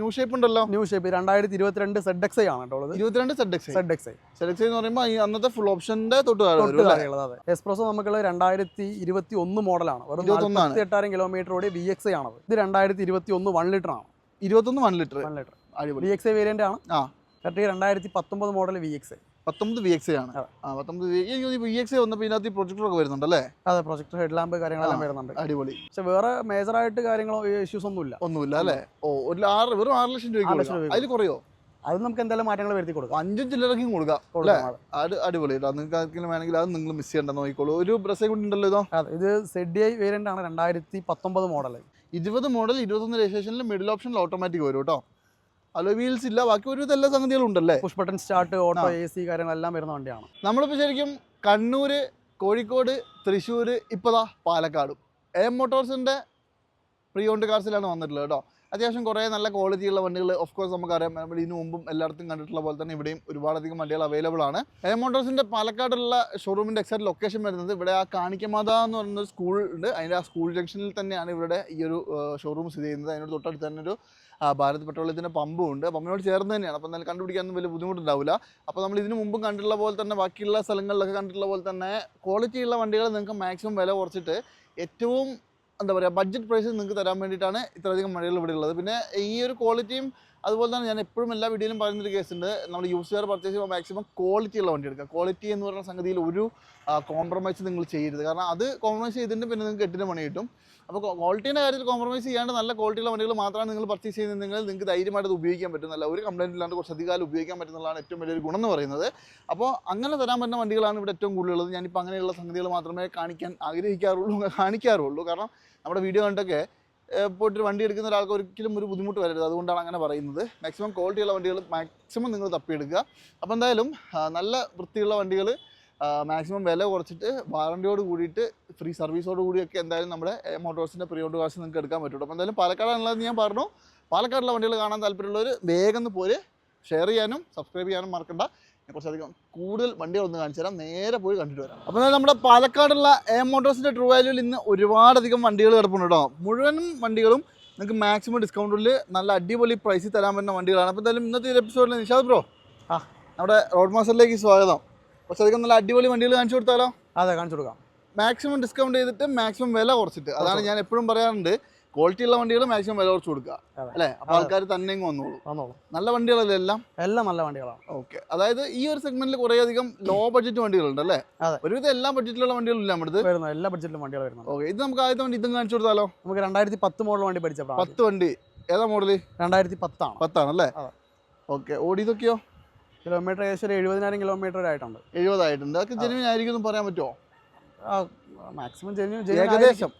New shape ഉണ്ടല്ലോ. New shape രണ്ടായിരത്തി ഇരുപത്തിരണ്ട് സെഡ് എക്സ് ഐ ആണ് കേട്ടോ ഇരുപത്തിരണ്ട് Z X Z X I Z X എന്ന് പറയുമ്പോൾ അന്നത്തെ ഫുൾ ഓപ്ഷന്റെ തൊട്ട് എക്സ്പ്രസ് അതെ. എക്സ്പ്രസോ നമുക്കുള്ള രണ്ടായിരത്തി ഇരുപത്തി ഒന്ന് മോഡലാണ്. വെറും 21 ആണ്. നാൽപ്പത്തി എട്ടായിരം കിലോമീറ്റർ ഓടി വി എക്സ് ഐ ആണ് ഇത് രണ്ടായിരത്തി ഇരുപത്തി ഒന്ന് വൺ ലിറ്റർ ആണ്. ഇരുപത്തൊന്ന് one litre one litre V X I variant ആണ്. ആ. കറക്റ്റ് രണ്ടായിരത്തി പത്തൊമ്പത് മോഡൽ വി എക്സ് ഐ പത്തൊമ്പത് വി എക്സ് ആണ്. പത്തൊമ്പത് വി എക്സ് വന്നപ്പോൾ ഇതിനകത്ത് പ്രൊജക്ടർ ഒക്കെ വരുന്നുണ്ടല്ലേ അതെ പ്രൊജക്ടർ ഹെഡ് ലാമ്പ് കാര്യങ്ങളെല്ലാം വരുന്നുണ്ട്. അടിപൊളി. പക്ഷെ വേറെ മേജർ ആയിട്ട് കാര്യങ്ങളോ ഇഷ്യൂസ് ഒന്നും ഇല്ല ഒന്നുമില്ല അല്ലേ? ഓ ഒരു ആറ് വെറും ആറ് ലക്ഷം രൂപ രൂപയ്ക്ക് അതിൽ കുറയോ? അത് നമുക്ക് എന്തായാലും മാറ്റങ്ങൾ വരുത്തി കൊടുക്കാം. അഞ്ചും ചില്ലറക്കും കൊടുക്കാം അല്ലേ? അത്. അടിപൊളി നിങ്ങൾക്ക് ആർക്കെങ്കിലും വേണമെങ്കിൽ അത് നിങ്ങൾ മിസ് ചെയ്യണ്ട നോക്കിക്കോളൂ. ഒരു ബ്രസ് കൂടി ഉണ്ടല്ലോ ഇതോ? അതെ ഇത് സെഡ് ഐ വേരിയന്റ് ആണ് രണ്ടായിരത്തി പത്തൊമ്പത് മോഡൽ ഇരുപത് മോഡൽ ഇരുപത്തൊന്ന് രജിസ്ട്രേഷനിൽ മിഡിൽ ഓപ്ഷനിൽ ഓട്ടോമാറ്റിക് വരും കേട്ടോ. അലോ വീൽസ് ഇല്ല ബാക്കി ഒരു എല്ലാ സംഗതികളും ഉണ്ടല്ലേ push button start auto. A C കാര്യങ്ങളെല്ലാം വരുന്ന വണ്ടിയാണ്. നമ്മളിപ്പോൾ ശരിക്കും കണ്ണൂർ കോഴിക്കോട് തൃശ്ശൂർ ഇപ്പതാ പാലക്കാടും. എം മോട്ടോഴ്സിന്റെ പ്രീ ഓൺഡ് കാർസിലാണ് വന്നിട്ടുള്ളത് കേട്ടോ. അത്യാവശ്യം കുറേ നല്ല ക്വാളിറ്റിയുള്ള വണ്ടികൾ ഓഫ് കോഴ്സ് നമുക്കറിയാം നമ്മൾ ഇതിനു മുമ്പും എല്ലായിടത്തും കണ്ടിട്ടുള്ള പോലെ തന്നെ ഇവിടെയും ഒരുപാടധികം വണ്ടികൾ അവൈലബിൾ ആണ്. എം മോട്ടോഴ്സിന്റെ പാലക്കാടുള്ള ഷോറൂമിന്റെ എക്സാക്ട് ലൊക്കേഷൻ വരുന്നത് ഇവിടെ ആ കാണിക്കമാത എന്ന് പറയുന്ന സ്കൂൾ ഉണ്ട്. അതിന്റെ ആ സ്കൂൾ ജംഗ്ഷനിൽ തന്നെയാണ് ഇവിടെ ഈ ഒരു ഷോറൂം സ്ഥിതി ചെയ്യുന്നത്. അതിനോട് തൊട്ടടുത്ത് തന്നെ ഒരു ഭാരത് പെട്രോളിയത്തിന്റെ പമ്പും ഉണ്ട്. പമ്പിനോട് ചേർന്ന് തന്നെയാണ്. അപ്പോൾ എന്തായാലും കണ്ടുപിടിക്കാനൊന്നും വലിയ ബുദ്ധിമുട്ടുണ്ടാവില്ല. അപ്പോൾ നമ്മൾ ഇതിനു മുമ്പും കണ്ടിട്ടുള്ള പോലെ തന്നെ ബാക്കിയുള്ള സ്ഥലങ്ങളിലൊക്കെ കണ്ടിട്ടുള്ള പോലെ തന്നെ ക്വാളിറ്റിയുള്ള വണ്ടികൾ നിങ്ങൾക്ക് മാക്സിമം വില കുറച്ചിട്ട് ഏറ്റവും എന്താ പറയുക ബഡ്ജറ്റ് പ്രൈസിൽ നിങ്ങൾക്ക് തരാൻ വേണ്ടിയിട്ടാണ് ഇത്രയധികം മഴകൾ ഇവിടെ ഉള്ളത്. പിന്നെ ഈ ഒരു ക്വാളിറ്റിയും അതുപോലെ തന്നെ ഞാൻ എപ്പോഴും എല്ലാ വീഡിയോയിലും പറയുന്നൊരു ഉണ്ട്. നമ്മൾ യൂസ് പർച്ചേസ് ചെയ്യുമ്പോൾ മാക്സിമം ക്വാളിറ്റി ഉള്ള വണ്ടി എടുക്കുക. ക്വാളിറ്റി എന്ന് പറയുന്ന സംഗതിയിൽ ഒരു കോംപ്രമൈസ് നിങ്ങൾ ചെയ്യരുത്. കാരണം അത് കോംപ്രമൈസ് ചെയ്തിട്ട് പിന്നെ നിങ്ങൾക്ക് എട്ടിന് പണി കിട്ടും. അപ്പോൾ ക്വാളിറ്റീന്റെ കാര്യത്തിൽ കോംപ്രമൈസ് ചെയ്യാണ്ട് നല്ല ക്വാളിറ്റിയുള്ള വണ്ടികൾ മാത്രമാണ് നിങ്ങൾ പർച്ചേസ് ചെയ്യുന്നതെങ്കിൽ നിങ്ങൾക്ക് ധൈര്യമായിട്ട് ഉപയോഗിക്കാൻ പറ്റുന്നില്ല ഒരു കംപ്ലൈന്റ് ഇല്ലാണ്ട് കുറച്ച് കാലം ഉപയോഗിക്കാൻ പറ്റുന്നതാണ് ഏറ്റവും വലിയൊരു ഗുണം എന്ന് പറയുന്നത്. അപ്പോൾ അങ്ങനെ തരാൻ പറ്റുന്ന വണ്ടികളാണ് ഇവിടെ ഏറ്റവും കൂടുതലുള്ളത്. ഞാനിപ്പോൾ അങ്ങനെയുള്ള സംഗതികൾ മാത്രമേ കാണിക്കാൻ ആഗ്രഹിക്കാറുള്ളൂ കാണിക്കാറുള്ളൂ. കാരണം നമ്മുടെ വീഡിയോ കണ്ടൊക്കെ പോയിട്ട് വണ്ടി എടുക്കുന്ന ഒരാൾക്ക് ഒരിക്കലും ഒരു ബുദ്ധിമുട്ട് വരരുത്. അതുകൊണ്ടാണ് അങ്ങനെ പറയുന്നത്. മാക്സിമം ക്വാളിറ്റിയുള്ള വണ്ടികൾ മാക്സിമം നിങ്ങൾ തപ്പിയെടുക്കുക. അപ്പോൾ എന്തായാലും നല്ല വൃത്തിയുള്ള വണ്ടികൾ മാക്സിമം വില കുറച്ചിട്ട് വാറണ്ടിയോട് കൂടിയിട്ട് ഫ്രീ സർവീസോട് കൂടിയൊക്കെ എന്തായാലും നമ്മുടെ മോട്ടോഴ്സിന്റെ പ്രിയോണ്ട് കാശ് നിങ്ങൾക്ക് എടുക്കാൻ പറ്റുള്ളൂ അപ്പോൾ എന്തായാലും പാലക്കാടാണുള്ളത് ഞാൻ പറഞ്ഞു. പാലക്കാടുള്ള വണ്ടികൾ കാണാൻ താല്പര്യമുള്ളവർ വേഗം പോര്. ഷെയർ ചെയ്യാനും സബ്സ്ക്രൈബ് ചെയ്യാനും മറക്കണ്ട. കുറച്ചധികം കൂടുതൽ വണ്ടികൾ ഒന്ന് കാണിച്ചു തരാം. നേരെ പോയി കണ്ടിട്ട് വരാം. അപ്പോൾ നമ്മുടെ പാലക്കാടുള്ള എ മോട്ടോഴ്സിന്റെ ട്രൂ വാല്യൂവിൽ ഇന്ന് ഒരുപാടധികം വണ്ടികൾ കിടപ്പുണ്ട് കേട്ടോ. മുഴുവനും വണ്ടികളും നിങ്ങൾക്ക് മാക്സിമം ഡിസ്കൗണ്ടിൽ നല്ല അടിപൊളി പ്രൈസിൽ തരാൻ പറ്റുന്ന വണ്ടികളാണ്. അപ്പോൾ എന്തായാലും ഇന്നത്തെ ഒരു എപ്പിസോഡിൽ നിഷാദ് ബ്രോ ആ. നമ്മുടെ റോഡ് മാസ്റ്ററിലേക്ക് സ്വാഗതം. കുറച്ചധികം നല്ല അടിപൊളി വണ്ടികൾ കാണിച്ചു കൊടുത്താലോ? അതെ കാണിച്ചു കൊടുക്കാം. മാക്സിമം ഡിസ്കൗണ്ട് ചെയ്തിട്ട് മാക്സിമം വില കുറച്ചിട്ട്. അതാണ് ഞാൻ എപ്പോഴും പറയാറുണ്ട്. ക്വാളിറ്റി ഉള്ള വണ്ടികൾ മാക്സിമം വില കുറച്ച് കൊടുക്കുക. അല്ലേ? അപ്പോൾ ആൾക്കാർ തന്നെ ഇങ്ങ് വന്നോളൂ. വന്നോളൂ. നല്ല വണ്ടികളല്ലേ എല്ലാം എല്ലാം നല്ല വണ്ടികളാണ്. ഓക്കെ അതായത് ഈ ഒരു സെഗ്മെന്റിൽ കുറെ അധികം ലോ ബഡ്ജറ്റ് വണ്ടികളുണ്ട് അല്ലേ. ഒരുവിധം എല്ലാ ബഡ്ജറ്റിലുള്ള വണ്ടികളും ഇല്ല നമ്മുടെ വരുന്നത് എല്ലാ ബഡ്ജറ്റിലും വണ്ടികൾ വരുന്നത് ഓക്കെ ഇത് നമുക്ക് ആദ്യത്തെ വണ്ടി ഇതും കാണിച്ചു കൊടുത്താലോ? നമുക്ക് രണ്ടായിരത്തി പത്ത് മോഡൽ വണ്ടി പഠിച്ചപ്പോൾ പത്ത് വണ്ടി. ഏതാ മോഡൽ രണ്ടായിരത്തി പത്താണ് പത്താണ് അല്ലേ ഓക്കെ ഓടിയതൊക്കെയോ കിലോമീറ്റർ ഏകദേശം ഒരു എഴുപതിനായിരം കിലോമീറ്റർ ആയിട്ടുണ്ട് എഴുപതായിട്ടുണ്ട്. അതൊക്കെ ജെനുവിൻ ആയിരിക്കും എന്ന് പറയാൻ പറ്റുമോ മാക്സിമം ഏകദേശം,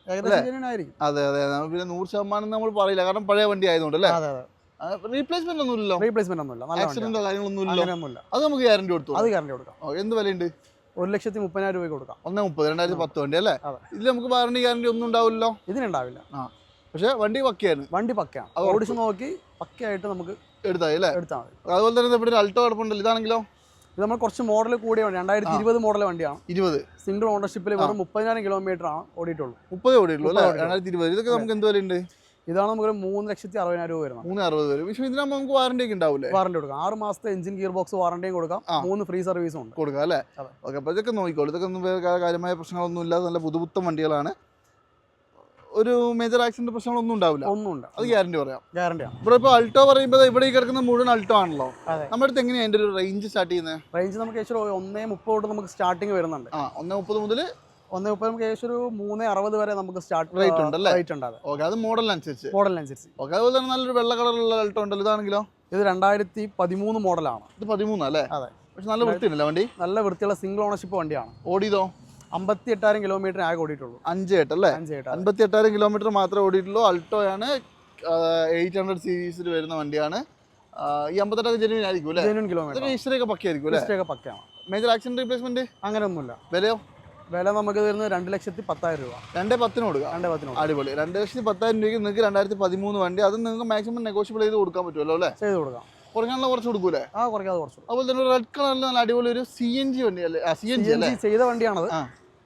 അതെ അതെ പിന്നെ നൂറ് ശതമാനം നമ്മൾ പറയില്ല. കാരണം പഴയ വണ്ടി ആയതുകൊണ്ട് അല്ലേ റീപ്ലേസ്മെന്റ് ഒന്നും ഇല്ലല്ലോ റീപ്ലേസ്മെന്റ് ഒന്നുമില്ല. ആക്സിഡന്റോ കാര്യങ്ങളൊന്നും ഇല്ലല്ലോ? അങ്ങനെയൊന്നുമില്ല. അത് നമുക്ക് ഗ്യാരണ്ടി കൊടുത്തു. അത് ഗ്യാരണ്ടി കൊടുക്കാം. എന്ത് വിലയുണ്ട്? ഒരു ലക്ഷത്തി മുപ്പതിനായിരം രൂപ കൊടുക്കാം. ഒന്നേ മുപ്പത് രണ്ടായിരത്തി പത്ത് വണ്ടി അല്ലേ. ഇതിൽ നമുക്ക് വാറണ്ടി ഗ്യാരണ്ടി ഒന്നും ഉണ്ടാവില്ലല്ലോ? ഇതിനുണ്ടാവില്ല. പക്ഷെ വണ്ടി പക്കയാണ് വണ്ടി പക്കയാണ്. ഓടിച്ച് നോക്കി പക്കയായിട്ട് നമുക്ക് അല്ലേ? എടുത്താൽ അതുപോലെ തന്നെ ഇവിടെ ഒരു അൾട്ടോ കിടപ്പുണ്ടല്ലോ. ഇതാണെങ്കിലോ? ഇത് നമ്മൾ കുറച്ച് മോഡൽ കൂടിയ വണ്ടി രണ്ടായിരത്തി ഇരുപത് മോഡൽ വണ്ടിയാണ്. ഇരുപത്. സിംഗിൾ ഓണർഷിപ്പിൽ വെറും മുപ്പതിനായിരം കിലോമീറ്റർ ആണ് ഓടിയിട്ടുള്ളൂ. മുപ്പത് ഓടിയിട്ടുള്ളൂ അല്ലേ. രണ്ടായിരത്തി ഇരുപത്. ഇതൊക്കെ നമുക്ക് എന്ത് വിലയുണ്ട്? ഇതാണ് നമുക്ക് മൂന്ന് ലക്ഷത്തി അറുപതിനായിരം രൂപ വരുന്നത്. മൂന്ന് അറുപത് വരും. പക്ഷേ ഇതിനാകുമ്പോൾ നമുക്ക് വാറണ്ടി ഒക്കെ ഉണ്ടാവില്ലേ വാറണ്ടി കൊടുക്കാം. ആറ് മാസത്തെ എഞ്ചിൻ ഗിയർ ബോക്സ് വാറണ്ടിയും കൊടുക്കാം. മൂന്ന് ഫ്രീ സർവീസും ഉണ്ട്. കൊടുക്കാം അല്ലേ. ഓക്കെ അപ്പോൾ ഇതൊക്കെ നോക്കിക്കോളൂ. ഇതൊക്കെ ഒന്നും കാര്യമായ പ്രശ്നങ്ങളൊന്നും ഇല്ലാതെ നല്ല പുതുപുത്തം വണ്ടികളാണ്. ഒരു മേജർ ആക്സിഡന്റ് പ്രശ്നങ്ങളൊന്നും ഉണ്ടാവില്ല. ഒന്നുമില്ല. അത് ഗ്യാരണ്ടി പറയാം. ഗ്യാരണ്ടിയാണ് ഇവിടെ ഇപ്പോൾ അൾട്ടോ പറയുമ്പോൾ ഇവിടെ ഈ കിടക്കുന്ന മുഴുവൻ അൾട്ടോ ആണല്ലോ. നമ്മുടെ അടുത്ത് എങ്ങനെയാണ് അതിന്റെ ഒരു റേഞ്ച് സ്റ്റാർട്ട് ചെയ്യുന്നത് റേഞ്ച് നമുക്ക് ഏകദേശം ഒന്നേ മുപ്പത് തൊട്ട് നമുക്ക് സ്റ്റാർട്ടിങ് വരുന്നുണ്ട്. ആ ഒന്നേ മുപ്പത് മുതൽ ഒന്നേ മുപ്പത് നമുക്ക് ഏകദേശം ഒരു മൂന്ന് അറുപത് വരെ നമുക്ക് സ്റ്റാർട്ട് റേറ്റ് ഉണ്ടല്ലേ? റേറ്റ് ഉണ്ട് അതെ. ഓക്കെ അത് മോഡലിനനുസരിച്ച് മോഡലിനനുസരിച്ച് ഓക്കെ അതുപോലെ തന്നെ നല്ലൊരു വെള്ള കളറുള്ള അൾട്ടോ ഉണ്ടല്ലോ. ഇതാണെങ്കിലോ? ഇത് രണ്ടായിരത്തി പതിമൂന്ന് മോഡലാണ് ഇത് പതിമൂന്നാ അല്ലേ? അതെ. പക്ഷെ നല്ല വൃത്തിയുണ്ടല്ലോ വണ്ടി? നല്ല വൃത്തിയുള്ള സിംഗിൾ ഓണർഷിപ്പ് വണ്ടിയാണ്. ഓടിയതോ? അമ്പത്തി എട്ടായിരം കിലോമീറ്റർ ആകെ ഓടിയിട്ടുള്ളൂ. അഞ്ച് എട്ട് അല്ലേ? അഞ്ച് എട്ട് അൻപത്തി എട്ടായിരം കിലോമീറ്റർ മാത്രമേ ഓടിയിട്ടുള്ളൂ. അൾട്ടോയാണ് എയ്റ്റ് ഹൺഡ്രഡ് സീരീസിൽ വരുന്ന വണ്ടിയാണ്. ഈ അമ്പത്തെട്ടൊക്കെ ജെനുവിൻ ആയിരിക്കും അല്ലേ? ജെന്യൂൻ കിലോമീറ്റർ ഹിസ്റ്ററി ഒക്കെ പക്കയായിരിക്കും ഹിസ്റ്ററി ഒക്കെ പക്കയാണ്. മേജർ ആക്സിഡന്റ് റീപ്ലേസ്മെന്റ് അങ്ങനെയൊന്നുമില്ല. വിലയോ? വില നമുക്ക് തരുന്നത് രണ്ട് ലക്ഷത്തി പത്തായിരം രൂപ. രണ്ടേ പത്തിന് കൊടുക്കുക രണ്ട് പത്തിന് അടിപൊളി. രണ്ട് ലക്ഷത്തി പത്തായിരം രൂപയ്ക്ക് നിങ്ങൾക്ക് രണ്ടായിരത്തി പതിമൂന്ന് വണ്ടി അത് നിങ്ങൾക്ക് മാക്സിമം നെഗോഷ്യബിൾ ചെയ്ത് കൊടുക്കാൻ പറ്റുമല്ലോ അല്ലേ? ചെയ്ത് കൊടുക്കാം. കുറഞ്ഞാണല്ലോ കുറച്ച് കൊടുക്കൂലേ? ആ കുറയ്ക്കാതെ കുറച്ച് അതുപോലെ തന്നെ റെഡ് കളറിൽ നല്ല അടിപൊളി ഒരു സി എൻ ജി വണ്ടി അല്ലേ? സി എൻ ജി ചെയ്ത വണ്ടിയാണത്.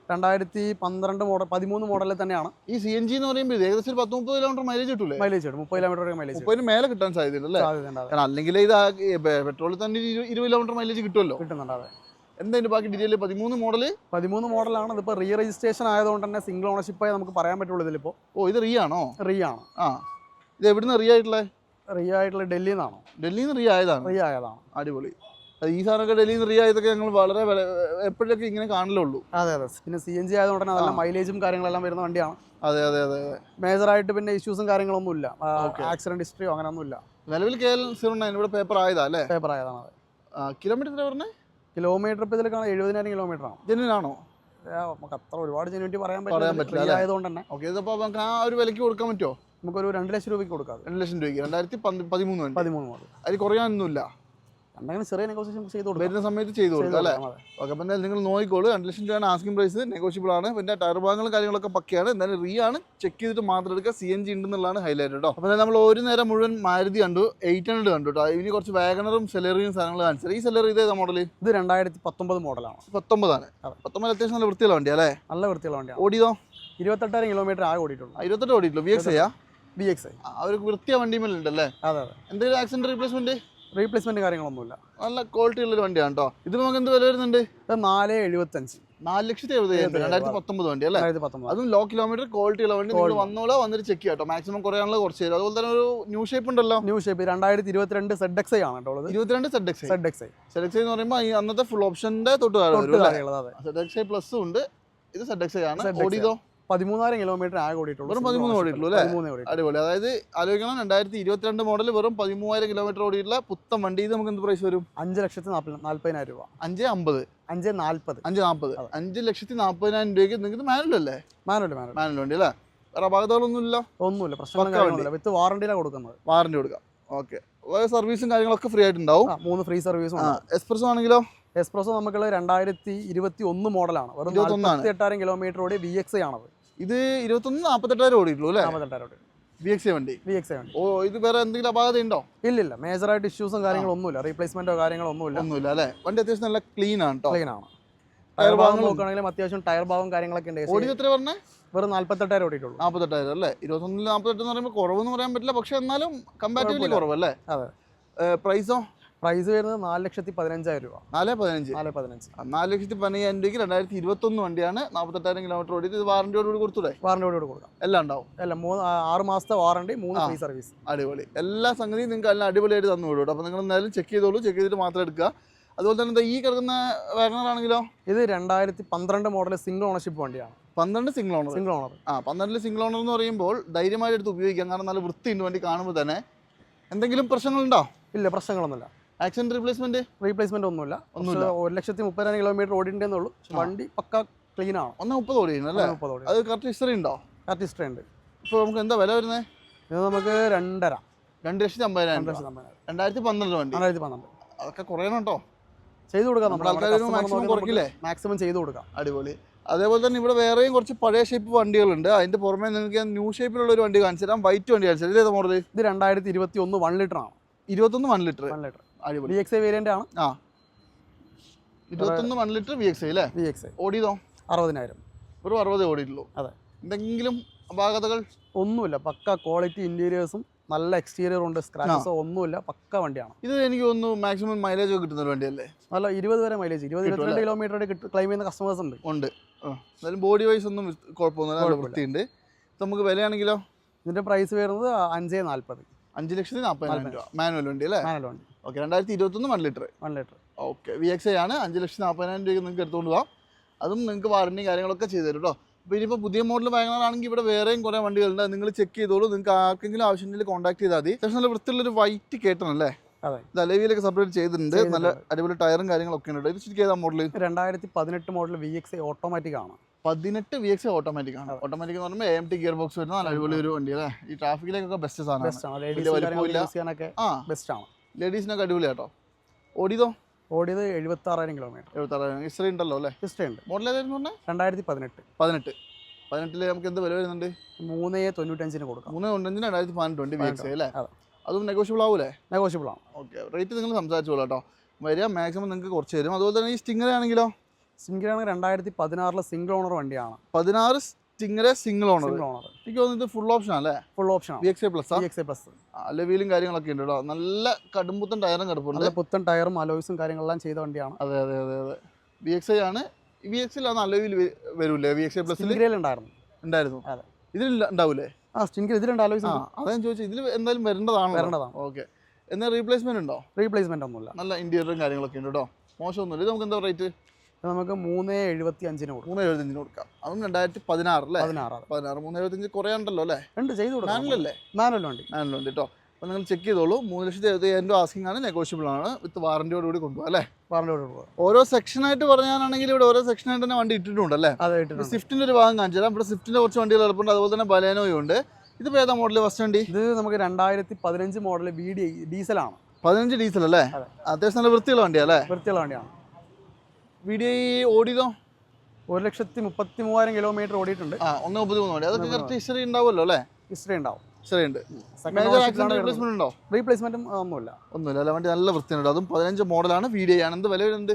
രണ്ടായിരത്തി പന്ത്രണ്ട് മോഡൽ പതിമൂന്ന് മോഡലിൽ തന്നെയാണ്. ഈ സി എൻ ജി എന്ന് പറയുമ്പോൾ ഏകദേശം ഒരു പത്ത് മുപ്പത് കിലോമീറ്റർ മൈലേജ് കിട്ടൂലേ? മൈലേജ് കിട്ടും. മുപ്പത് കിലോമീറ്റർ മൈലേജ് മുപ്പതിന് മേലെ കിട്ടാൻ സാധ്യതയുണ്ട് അല്ലേ? അല്ലെങ്കിൽ ഇത് പെട്രോളിൽ തന്നെ ഇരുപത് കിലോമീറ്റർ മൈലേജ് കിട്ടുമല്ലോ? കിട്ടുന്നുണ്ട് അതെ. എന്താ ഇതിന്റെ ബാക്കി ഡീറ്റെയിൽ പതിമൂന്ന് മോഡൽ പതിമൂന്ന് മോഡലാണ്. ഇതിപ്പോൾ റീ രജിസ്ട്രേഷൻ ആയതുകൊണ്ട് തന്നെ സിംഗിൾ ഓണർഷിപ്പായി നമുക്ക് പറയാൻ പറ്റുള്ളൂ ഇതിലിപ്പോൾ ഓ ഇത് റീ ആണോ? റീ ആണ്. ആ. ഇത് എവിടുന്ന് റീ ആയിട്ടുള്ളത് റീ ആയിട്ടുള്ള ഡൽഹിയിൽ നിന്നാണോ ഡൽഹിയിൽ നിന്ന് റീ ആയതാണ്. റീ ആയതാണ്. അടിപൊളി. ഈ സാധനമൊക്കെ ഡൽഹിയിൽ നിന്ന് റീ ആയതൊക്കെ ഞങ്ങൾ വളരെ എപ്പോഴൊക്കെ ഇങ്ങനെ കാണലുള്ളൂ അതെ അതെ. പിന്നെ സി എൻ ജി ആയതുകൊണ്ട് തന്നെ നല്ല മൈലേജും കാര്യങ്ങളെല്ലാം വരുന്ന വണ്ടിയാണ്. അതെ അതെ അതെ. മേജർ മേജറായിട്ട് പിന്നെ ഇഷ്യൂസും കാര്യങ്ങളൊന്നും ഇല്ല ആക്സിഡന്റ് ഹിസ്റ്ററിയോ അങ്ങനെയൊന്നും ഇല്ല നിലവിൽ കെ എൽ സീറോ നയൻ ഇവിടെ പേപ്പർ ആയതാ അല്ലേ? പേപ്പർ ആയതാണ് അതെ. കിലോമീറ്റർ എത്ര പറഞ്ഞേ? കിലോമീറ്റർ ഇപ്പോൾ ഇതിൽ കാണാൻ എഴുപതിനായിരം കിലോമീറ്റർ ആണ്. ജെന്യനാണോ ആണോ? നമുക്ക് അത്ര ഒരുപാട് ജെന്യൂറ്റി പറയാൻ പറ്റില്ല? ആയതുകൊണ്ട് തന്നെ. ഓക്കെ ഇതിപ്പോൾ നമുക്ക് ആ ഒരു വിലയ്ക്ക് കൊടുക്കാൻ പറ്റുമോ നമുക്കൊരു രണ്ട് ലക്ഷം രൂപയ്ക്ക് കൊടുക്കാം. രണ്ട് ലക്ഷം രൂപയ്ക്ക്. രണ്ടായിരത്തി പതിമൂന്ന് പതിമൂന്ന് അതിൽ കുറയാനൊന്നുമില്ല. എന്തെങ്കിലും ചെറിയ നെഗോസിയേഷൻ ചെയ്ത് കൊടുക്കും. വരുന്ന സമയത്ത് ചെയ്തു കൊടുക്കാം അല്ലേ. ഓക്കെ അപ്പം നിങ്ങൾ നോക്കിക്കോളൂ. രണ്ട് ലക്ഷം രൂപയാണ് ആസ്കിംഗ് പ്രൈസ് നെഗോഷ്യബിൾ ആണ്. പിന്നെ ടയർ ഭാഗങ്ങളും കാര്യങ്ങളൊക്കെ പക്കയാണ്. എന്തായാലും റീ ആണ്. ചെക്ക് ചെയ്തിട്ട് മാത്രം എടുക്കുക. സി എൻ ജി ഉണ്ടെന്നുള്ളതാണ് ഹൈലൈറ്റ് കേട്ടോ അപ്പം നമ്മൾ ഒരു നേരം മുഴുവൻ മാരുതി കണ്ടു. എയ്റ്റ് ഹൺഡ്രഡ് കണ്ടു കേട്ടോ ഇനി കുറച്ച് വാഗണറും സെലറിയും സാധനങ്ങൾ കാണിച്ചത് ഈ സെലറി ഇതേതാ മോഡൽ ഇത് രണ്ടായിരത്തി പത്തൊമ്പത് മോഡലാണ് പത്തൊമ്പതാണ്. പത്തൊമ്പത് അത്യാവശ്യം നല്ല വൃത്തിയുള്ള വണ്ടി അല്ലേ? നല്ല വൃത്തിയുള്ള വണ്ടിയാണ്. ഓടിയതോ? ഇരുപത്തെട്ടായിരം കിലോമീറ്റർ ആകെ ഓടിയിട്ടുള്ളൂ. ഇരുപത്തെട്ട് ഓടിയിട്ടുള്ളൂ. വി എക്സ് ചെയ്യാ ബി എക്സ് ഐ ഒരു വൃത്തിയ വണ്ടിമേലുണ്ടല്ലേ അതെ അതെ. എന്തെങ്കിലും ആക്സിഡന്റ് റീപ്ലേസ്മെന്റ് റീപ്ലേസ്മെന്റ് കാര്യങ്ങളൊന്നുമില്ല. നല്ല ക്വാളിറ്റി ഉള്ളൊരു വണ്ടിയാണ് കേട്ടോ ഇത് നമുക്ക് എന്ത് വില വരുന്നുണ്ട്? ഇത് നാല് എഴുപത്തഞ്ച്. നാല് ലക്ഷത്തി എഴുപത് രണ്ടായിരത്തി പത്തൊമ്പത് വണ്ടി അല്ലേ? അതും ലോ കിലോമീറ്റർ ക്വാളിറ്റി ഉള്ള വണ്ടി. നിങ്ങൾ വന്നോളാം വന്നിട്ട് ചെക്ക് ചെയ്യാം മാക്സിമം കുറയാനുള്ള കുറച്ച് തരും. അതുപോലെ തന്നെ ഒരു ന്യൂ ഷേപ്പ് ഉണ്ടല്ലോ. ന്യൂ ഷേപ്പ് രണ്ടായിരത്തി ഇരുപത്തിരണ്ട് സെഡ് എക്സ് ഐ ആണ് കേട്ടോ ഇരുപത്തിരണ്ട് Z X Z X I Z X എന്ന് പറയുമ്പോൾ ഈ അന്നത്തെ ഫുൾ ഓപ്ഷന്റെ തൊട്ട് സെഡ് എക്സ് പ്ലസ് ഉണ്ട്. ഇത് സെഡ് എക്സ് ആണ്. ZXi. ഓടിയതോ? പതിമൂന്നായിരം കിലോമീറ്റർ ആകെ ഓടിയിട്ടുള്ളൂ. വെറും പതിമൂന്ന് 13 ownership. ഓടിയിട്ടുള്ളൂ അല്ലേ? മൂന്ന് അടിപൊളി. അതായത് ആലോചിക്കണം രണ്ടായിരത്തി ഇരുപത്തിരണ്ട് മോഡൽ വെറും പതിമൂവായിരം കിലോമീറ്റർ ഓടിയിട്ടുള്ള പുത്തൻ വണ്ടി. ഇത് നമുക്ക് എന്ത് പ്രൈസ് വരും? അഞ്ച് ലക്ഷത്തി നാൽപ്പത് നാൽപ്പതിനായിരം രൂപ. അഞ്ച് അമ്പത്. അഞ്ച് നാൽപ്പത്. അഞ്ച് നാൽപ്പത്. അഞ്ച് ലക്ഷത്തി നാൽപ്പതിനായിരം രൂപയ്ക്ക് നിങ്ങൾക്ക് മാനുവൽ അല്ലേ? Manual manual. മാനുവൽ വണ്ടി അല്ലേ? വേറെ അപാകതകളൊന്നും ഇല്ല? ഒന്നുമില്ല. പക്കാ വിത്ത് വാറണ്ടിയിലാണ് കൊടുക്കുന്നത്. വാറണ്ടി കൊടുക്കാം. ഓക്കെ സർവീസും കാര്യങ്ങളൊക്കെ ഫ്രീ ആയിട്ടുണ്ടാവും. മൂന്ന് ഫ്രീ സർവീസും എക്സ്പ്രസ് ആണെങ്കിലോ? എക്സ്പ്രസോ നമുക്കുള്ള രണ്ടായിരത്തി ഇരുപത്തി ഒന്ന് മോഡലാണ്. വെറും 21 ആണ്. നാൽപ്പത്തി എട്ടായിരം കിലോമീറ്റർ ഓടി വി എക്സ് ആണത്. ഇത് ഇരുപത്തൊന്ന് നാൽപ്പത്തെട്ടായിരം ഓടിയിട്ടുള്ളൂ അല്ലേ? നാൽപ്പത്തെട്ടായിരം ഓടി. വി എക്സ് വണ്ടി. വി എക്സ് വണ്ടി. ഓ ഇത് വേറെ എന്തെങ്കിലും അപാകത ഉണ്ടോ? ഇല്ലില്ല മേജറായിട്ട് ഇഷ്യൂസും കാര്യങ്ങളും ഒന്നുമില്ല. റീപ്ലേസ്മെന്റോ കാര്യങ്ങളോ ഒന്നുമില്ല. ഒന്നുമില്ല അല്ലേ? വണ്ടി അത്യാവശ്യം നല്ല ക്ലീൻ ആണ് ക്ലീൻ ആണ്. ടയർ ഭാഗം നോക്കുകയാണെങ്കിലും അത്യാവശ്യം ടയർ ഭാഗം കാര്യങ്ങളൊക്കെ ഉണ്ട്. ഓടി എത്ര പറഞ്ഞേ? വെറും നാല്പത്തെട്ടായിരം ഓടിയിട്ടുള്ളൂ. നാൽപ്പത്തെട്ടായിരം അല്ലേ? ഇരുപത്തൊന്നിൽ നാൽപ്പത്തെട്ട് എന്ന് പറയുമ്പോൾ കുറവെന്ന് പറയാൻ പറ്റില്ല. പക്ഷെ എന്നാലും കമ്പാരിറ്റീവ്ലി. കുറവല്ലേ? അതെ. പ്രൈസോ പ്രൈസ് വരുന്നത് നാല് ലക്ഷത്തി പതിനഞ്ചായിരം രൂപ. നാല് പതിനഞ്ച്. നാല് പതിനഞ്ച്. നാല് ലക്ഷത്തി പതിനയ്യായിരം രൂപയ്ക്ക് രണ്ടായിരത്തി ഇരുപത്തൊന്ന് വണ്ടിയാണ്. നാൽപ്പത്തെട്ടായിരം കിലോമീറ്റർ ഓടി ഇത് വാറണ്ടിയോട് കൂടി കൊടുത്തൂടെ? വാറണ്ടിയോട് കൊടുക്കാം. എല്ലാം ഉണ്ടാവും. എല്ലാം മൂന്ന് ആറ് മാസത്തെ വാറണ്ടി മൂന്ന് ഫ്രീ സർവീസ് അടിപൊളി. എല്ലാ സംഗതിയും നിങ്ങൾക്ക് എല്ലാം അടിപൊളിയായിട്ട് തന്നു വിടും അപ്പോൾ നിങ്ങൾ എന്തായാലും ചെക്ക് ചെയ്തോളൂ. ചെക്ക് ചെയ്തിട്ട് മാത്രം എടുക്കുക. അതുപോലെ തന്നെ ഈ കിടക്കുന്ന വാഗണർ ആണെങ്കിലോ? ഇത് രണ്ടായിരത്തി പന്ത്രണ്ട് മോഡൽ സിംഗിൾ ഓണർഷിപ്പ് വണ്ടിയാണ്. പന്ത്രണ്ട് സിംഗിൾ ഓണർ സിംഗിൾ ഓണർ ആ പന്ത്രണ്ടിൽ സിംഗിൾ ഓണർ എന്ന് പറയുമ്പോൾ ധൈര്യമായിട്ട് എടുത്ത് ഉപയോഗിക്കാം. കാരണം നല്ല വൃത്തിയുണ്ട് വണ്ടി കാണുമ്പോൾ തന്നെ. എന്തെങ്കിലും പ്രശ്നങ്ങളുണ്ടോ? ഇല്ല പ്രശ്നങ്ങളൊന്നുമില്ല. ആക്സിഡന്റ് റീപ്ലേസ്മെന്റ് റീപ്ലേസ്മെന്റ് ഒന്നുമില്ല. ഒന്നുമില്ല. ഒരു ലക്ഷത്തി മുപ്പതിനായിരം കിലോമീറ്റർ ഓടിണ്ടേ ഉള്ളൂ വണ്ടി പക്ക ക്ലീൻ ആണ്. ഒന്ന് മുപ്പത് ഓടി അല്ലേ? മുപ്പത് ഓടി അത് കറക്റ്റ് ഹിസ്റ്ററി ഉണ്ടോ? കറക്റ്റ് ഹിസ്റ്ററി ഉണ്ട്. ഇപ്പോൾ നമുക്ക് എന്താ വില വരുന്നത് ഇത് നമുക്ക് രണ്ടര. രണ്ട് ലക്ഷത്തി അമ്പതിനായിരം രണ്ടായിരത്തി പന്ത്രണ്ട് വണ്ടി. രണ്ടായിരത്തി പന്ത്രണ്ട് അതൊക്കെ കുറയണം കേട്ടോ ചെയ്തു കൊടുക്കാം നമ്മുടെ ആൾക്കാർ മാക്സിമം കുറയ്ക്കില്ലേ? മാക്സിമം ചെയ്തു കൊടുക്കാം. അടിപൊളി. അതേപോലെ തന്നെ ഇവിടെ വേറെയും കുറച്ച് പഴയ ഷേപ്പ് വണ്ടികളുണ്ട്. അതിന്റെ പുറമെ നിങ്ങൾക്ക് ഞാൻ ന്യൂ ഷേപ്പിലുള്ള ഒരു വണ്ടി കാണിച്ചു തരാം. വൈറ്റ് വണ്ടി കാണിച്ചു തരാം. മോഡൽ ഇത് രണ്ടായിരത്തി ഇരുപത്തി ഒന്ന് വൺ ലിറ്റർ ആണ്. ഇരുപത്തൊന്ന് വൺ ലിറ്റർ വൺ ലിറ്റർ അടിപൊളി. വി എക്സ് ഐ വേരിയന്റ് ആണ്. ആ. ഇരുപത്തൊന്ന് വൺ ലിറ്റർ വി എക്സ് അല്ലേ വി എക്സ് ഐ ഓടിയതോ? അറുപതിനായിരം. ഒരു അറുപതേ ഓടിയിട്ടുള്ളൂ. അതെ. എന്തെങ്കിലും അപാകതകൾ? ഒന്നുമില്ല. പക്ക ക്വാളിറ്റി ഇന്റീരിയേഴ്സും നല്ല എക്സ്റ്റീരിയർ ഉണ്ട്. സ്ക്രാച്ചസോ ഒന്നുമില്ല. പക്ക വണ്ടിയാണ്. ഇത് എനിക്ക് തോന്നുന്നു മാക്സിമം മൈലേജ് ഒക്കെ കിട്ടുന്ന വണ്ടിയല്ലേ? നല്ല ഇരുപത് വരെ മൈലേജ് ഇരുപത് ഇരുപത്തിരണ്ട് കിലോമീറ്റർ ക്ലൈം ചെയ്യുന്ന കസ്റ്റമേഴ്സ് ഉണ്ട്. ഉണ്ട്. എന്തായാലും ബോഡി വൈസ് ഒന്നും കുഴപ്പമൊന്നുമില്ല. വൃത്തിയുണ്ട്. നമുക്ക് വിലയാണെങ്കിലോ? ഇതിന്റെ പ്രൈസ് വരുന്നത് അഞ്ചേ നാൽപ്പത് അഞ്ച് ലക്ഷത്തി നാൽപ്പതിനായിരം രൂപ. മാനുവൽ വണ്ടി അല്ലേ? മാനുവൽ വണ്ടി. ഓക്കെ രണ്ടായിരത്തി ഇരുപത്തൊന്ന് one litre one litre okay V X I ആണ്. അഞ്ച് ലക്ഷത്തി നാൽപ്പതിനായിരം രൂപയ്ക്ക് നിങ്ങൾക്ക് എടുത്തുകൊണ്ട് പോകാം. അതും നിങ്ങൾക്ക് വാറണ്ടി കാര്യങ്ങളൊക്കെ ചെയ്തു തരും കേട്ടോ അപ്പോൾ ഇനിയിപ്പോൾ പുതിയ മോഡൽ വാങ്ങാനാണെങ്കിൽ ഇവിടെ വേറെയും കുറേ വണ്ടികളുണ്ട്. നിങ്ങൾ ചെക്ക് ചെയ്തോളൂ. നിങ്ങൾക്ക് ആർക്കെങ്കിലും ആവശ്യമുണ്ടെങ്കിൽ കോൺടാക്ട് ചെയ്താൽ മതി. അത്യാവശ്യം നല്ല വൃത്തിയുള്ളൊരു വൈറ്റ് കേട്ടണല്ലേ അതെ. ഇത് അലവിയിലൊക്കെ സെപ്പറേറ്റ് ചെയ്തിട്ടുണ്ട്. നല്ല. അടിപൊളി ടയറും കാര്യങ്ങളൊക്കെ ഉണ്ട് ഇത് ശരിക്കും ഏതാ മോഡൽ രണ്ടായിരത്തി പതിനെട്ട് model V X I automatic ആണ്. പതിനെട്ട് വി എക്സ് ഓട്ടോമാറ്റിക് ആണ്. ഓട്ടോമാറ്റിക് എന്ന് പറയുമ്പോൾ എം ടി ഗിയർ ബോക്സ് വരുന്ന നല്ല അടിപൊളി ഒരു വണ്ടി അല്ലേ ഈ ട്രാഫിക്കിലേക്കൊക്കെ ബെസ്റ്റ് സാധനം ബെസ്റ്റ് ആണ്. ലേഡീസിനൊക്കെ അടിപൊളി കേട്ടോ ഓടിയതോ? ഓടിയത് എഴുപത്തി ആറായിരം കിലോമീറ്റർ എഴുപത്താറായിരം. ഹിസ്റ്ററി ഉണ്ടല്ലോ അല്ലേ? ഹിസ്റ്ററി ഉണ്ട്. മോഡൽ ഏതായിരുന്നു പറഞ്ഞാൽ രണ്ടായിരത്തി പതിനെട്ട്. പതിനെട്ട്. പതിനെട്ടിൽ നമുക്ക് എന്ത് വില വരുന്നുണ്ട്? മൂന്നേ തൊണ്ണൂറ്റഞ്ചിന് കൊടുക്കാം. മൂന്ന് തൊണ്ണൂറ്റഞ്ചിന് രണ്ടായിരത്തി പതിനെട്ട് ട്വന്റി വി അല്ലേ? അതെ. നെഗോഷ്യബിൾ ആവൂലേ? നെഗോഷ്യബിൾ ആണ് ഓക്കെ റേറ്റ് നിങ്ങൾ സംസാരിച്ചോളൂ കേട്ടോ. വരിക മാക്സിമം നിങ്ങൾക്ക് കുറച്ച് തരും. അതുപോലെ തന്നെ ഈ സ്റ്റിങ്ങർ ആണെങ്കിലോ? സ്റ്റിംഗർ ആണെങ്കിൽ രണ്ടായിരത്തി പതിനാറിലെ സിംഗിൾ ഓണർ വണ്ടിയാണ്. പതിനാറ് സ്റ്റിങ്ങറെ സിംഗിൾ ഓണർ എനിക്ക് തോന്നുന്നത് ഫുൾ ഓപ്ഷൻ അല്ലേ full option V X A plus ആണ് എക്സ് എ പ്ലസ് അല്ല വീലും കാര്യങ്ങളൊക്കെ ഉണ്ട് കേട്ടോ. നല്ല കടുംപുത്തൻ ടയറും കിടപ്പുണ്ട്. നല്ല പുത്തൻ ടയറും അലോയ്സും കാര്യങ്ങളെല്ലാം ചെയ്ത വണ്ടിയാണ്. അതെ അതെ അതെ അതെ. വി എക്സ് ഐ ആണ്. വി എക്സിലാണ് നല്ല വീൽ വരൂലേ വി എക്സ് ഐ പ്ലസ് ഉണ്ടായിരുന്നു. ഉണ്ടായിരുന്നു. അതെ. ഇതിൽ ഉണ്ടാവൂലേ? ആ സ്റ്റിംഗർ ഇതിലുണ്ട് അലോയ്സ് ആ അതാ ഞാൻ ചോദിച്ചത് ഇതിൽ എന്തായാലും വരേണ്ടതാണ് വരേണ്ടതാണ്. ഓക്കെ എന്നാൽ റീപ്ലേസ്മെന്റ് ഉണ്ടോ? റീപ്ലേസ്മെന്റ് ഒന്നുമില്ല. നല്ല ഇന്റീരിയറും കാര്യങ്ങളൊക്കെ ഉണ്ട് കേട്ടോ. മോശമൊന്നുമില്ല. ഇത് നമുക്ക് എന്താ റേറ്റ് നമുക്ക് മൂന്ന് എഴുപത്തി അഞ്ചിന് കൊടുക്കും. മൂന്ന് എഴുപത്തഞ്ചിന് കൊടുക്കാം. അതും രണ്ടായിരത്തി പതിനാറ് അല്ലേ? പതിനാറ്. പതിനാറ്. മൂന്ന് എഴുപത്തഞ്ച് കുറേ ഉണ്ടല്ലോ അല്ലേ? ഉണ്ട് ചെയ്ത് കൊടുക്കാം. മാനുവലല്ലേ നാലല്ലോ മാനുവലുണ്ട് കേട്ടോ. അപ്പോൾ നിങ്ങൾ ചെക്ക് ചെയ്തോളൂ. മൂന്ന് ലക്ഷത്തി എഴുപത്തി അയ്യായിരം രൂപ ആസ്കിംഗ് ആണ്. നെഗോഷ്യബിൾ ആണ്. വിത്ത് വാറന്റിയോട് കൂടി കൊണ്ടുപോകാം അല്ലേ? പറഞ്ഞ കൊടുക്കുക ഓരോ സെക്ഷനായിട്ട് പറയാനാണെങ്കിൽ ഇവിടെ ഓരോ സെക്ഷനായിട്ട് തന്നെ വണ്ടി ഇട്ടിട്ടുണ്ട് അല്ലേ? അതെ ഇട്ടിട്ടുണ്ട്. സ്വിഫ്റ്റിന്റെ ഒരു ഭാഗം കാണിച്ചു തരാം ഇവിടെ സ്വിഫ്റ്റിന്റെ കുറച്ച് വണ്ടികൾ എളുപ്പമുണ്ട് അതുപോലെ തന്നെ ബലേനോയും ഉണ്ട്. ഇതിപ്പോൾ ഏതാ മോഡൽ ഫസ്റ്റ് വണ്ടി? ഇത് നമുക്ക് രണ്ടായിരത്തി പതിനഞ്ച് മോഡൽ ബി ഡി ഡീസലാണ് പതിനഞ്ച് ഡീസൽ അല്ലേ? അതെ. അത്യാവശ്യം നല്ല വൃത്തിയുള്ള വണ്ടിയാണ് അല്ലേ? വൃത്തിയുള്ള വണ്ടിയാണ്. വി ഈ ഓടിയതോ? ഒരു ലക്ഷത്തി മുപ്പത്തി മൂവായിരം കിലോമീറ്റർ ഓടിയിട്ടുണ്ട്. ആ ഒന്ന് മുപ്പത്തി മൂന്ന് അതൊക്കെ കറക്റ്റ് ഹിസ്റ്ററി ഉണ്ടാവുമല്ലോ അല്ലേ? ഹിസ്റ്ററി ഉണ്ടാവും. ഹിസ്റ്ററി ഉണ്ട്. റീപ്ലേസ്മെന്റ് ഉണ്ടോ? റീപ്ലേസ്മെന്റും ഒന്നുമില്ല. ഒന്നുമില്ല അല്ല? വണ്ടി നല്ല വൃത്തിയുണ്ട്. അതും പതിനഞ്ച് മോഡലാണ് വീഡിയോ ആണ് എന്ത് വില വരുന്നുണ്ട്?